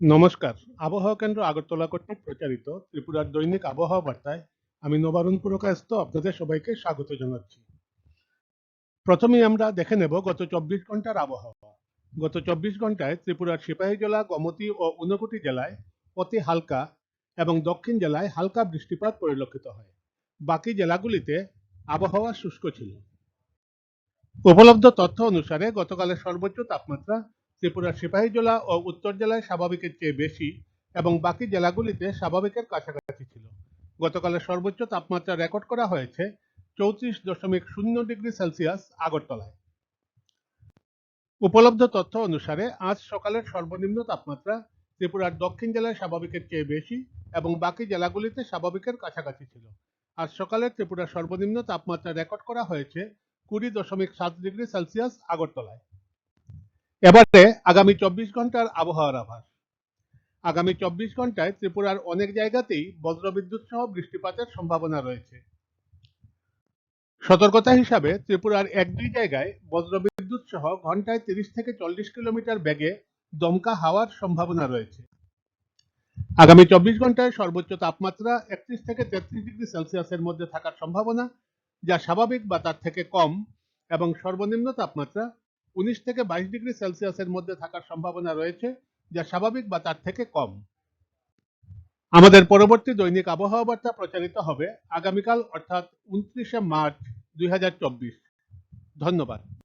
নমস্কার। আবহাওয়া কেন্দ্র আগরতলা কর্তৃক প্রচারিত ত্রিপুরার দৈনিক আবহাওয়া বার্তায় আমি নবারুণ পুরকায়স্থ আপনাদের সবাইকে স্বাগত জানাচ্ছি। প্রথমে আমরা দেখে নেব গত চব্বিশ ঘণ্টার আবহাওয়া। গত চব্বিশ ঘন্টায় ত্রিপুরার সিপাহীজলা গোমতী ও ঊনকোটি জেলায় অতি হালকা এবং দক্ষিণ জেলায় হালকা বৃষ্টিপাত পরিলক্ষিত হয়। বাকি জেলাগুলিতে আবহাওয়া শুষ্ক ছিল। উপলব্ধ তথ্য অনুসারে গতকালের সর্বোচ্চ তাপমাত্রা ত্রিপুরার সিপাহীজলা ও উত্তর জেলায় স্বাভাবিকের চেয়ে বেশি এবং বাকি জেলাগুলিতে স্বাভাবিকের কাছাকাছি ছিল। গতকালের সর্বোচ্চ তাপমাত্রা রেকর্ড করা হয়েছে চৌত্রিশ দশমিক শূন্য ডিগ্রি সেলসিয়াস আগরতলায়। উপলব্ধ তথ্য অনুসারে আজ সকালের সর্বনিম্ন তাপমাত্রা ত্রিপুরার দক্ষিণ জেলায় স্বাভাবিকের চেয়ে বেশি এবং বাকি জেলাগুলিতে স্বাভাবিকের কাছাকাছি ছিল। আজ সকালে ত্রিপুরার সর্বনিম্ন তাপমাত্রা রেকর্ড করা হয়েছে কুড়ি দশমিক সাত ডিগ্রি সেলসিয়াস আগরতলায়। এবারে আগামী চব্বিশ ঘণ্টার আবহাওয়ার আভাস। আগামী চব্বিশ ঘন্টায় ত্রিপুরার অনেক জায়গাতেই বজ্রবিদ্যুৎ সহ বৃষ্টিপাতের সম্ভাবনা রয়েছে। সতর্কতা হিসাবে ত্রিপুরার এক দুই জায়গায় বজ্রবিদ্যুৎ সহ ঘন্টায় তিরিশ থেকে চল্লিশ কিলোমিটার বেগে দমকা হাওয়ার সম্ভাবনা রয়েছে। আগামী চব্বিশ ঘন্টায় সর্বোচ্চ তাপমাত্রা একত্রিশ থেকে তেত্রিশ ডিগ্রি সেলসিয়াসের মধ্যে থাকার সম্ভাবনা, যা স্বাভাবিক বা তার থেকে কম, এবং সর্বনিম্ন তাপমাত্রা উনিশ থেকে বাইশ ডিগ্রি সেলসিয়াসের মধ্যে থাকার সম্ভাবনা রয়েছে, যা স্বাভাবিক বা তার থেকে কম। আমাদের পরবর্তী দৈনিক আবহাওয়া বার্তা প্রচারিত হবে আগামীকাল, অর্থাৎ উনত্রিশে মার্চ দুই হাজার চব্বিশ। ধন্যবাদ।